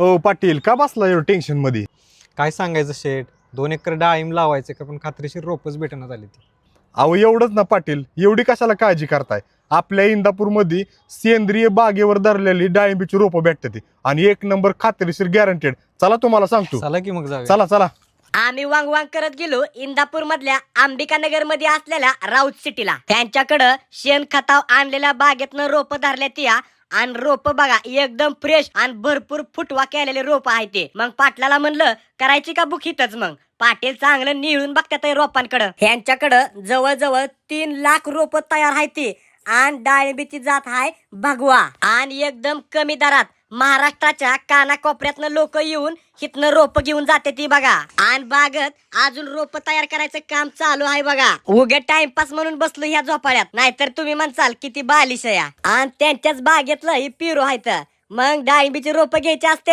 हो पाटील का बसला एवढं टेन्शनमध्ये? काय सांगायचं शेट दोन एकर डाळिंब लावायचं का? पण खात्रीशीर रोपच भेटण्यात आली ती. अहो एवढंच ना पाटील. एवढी कशाला काळजी करताय? आपल्या इंदापूरमध्ये सेंद्रिय बागेवर धरलेली डाळिंबीची रोपं भेटते ती. आणि एक नंबर खात्रीशीर गॅरंटेड चला तुम्हाला सांगतो. चला की मग जाऊया. चला चला. आम्ही वांग वांग करत गेलो इंदापूर मधल्या अंबिका नगरमध्ये असलेल्या राऊत सिटीला. त्यांच्याकडं शेण खताव आणलेल्या बागेतनं रोप धरल्या त्या आणि रोप बघा एकदम फ्रेश आणि भरपूर फुटवा केलेले रोप आहे ते. मग पाटलाला म्हणलं करायची का बुखीतच मग? पाटील चांगलं निळून बघतात रोपांकडं. ह्यांच्याकडं जवळजवळ तीन लाख रोप तयार आहे ते. आणि डाळिंबीची जात आहे भगवा. आणि एकदम कमी दरात महाराष्ट्राच्या कानाकोपऱ्यातनं लोक येऊन हिथनं रोप घेऊन जाते ती बघा. आणि बागत अजून रोप तयार करायचं काम चालू आहे बघा. उगे टाइमपास म्हणून बसलो ह्या झोपाळ्यात नाहीतर तुम्ही म्हणसाल किती बालिश या. आणि त्यांच्याच बागेतलं हे पिरो आहे तर मग डाळिंबीची रोप घ्यायची असते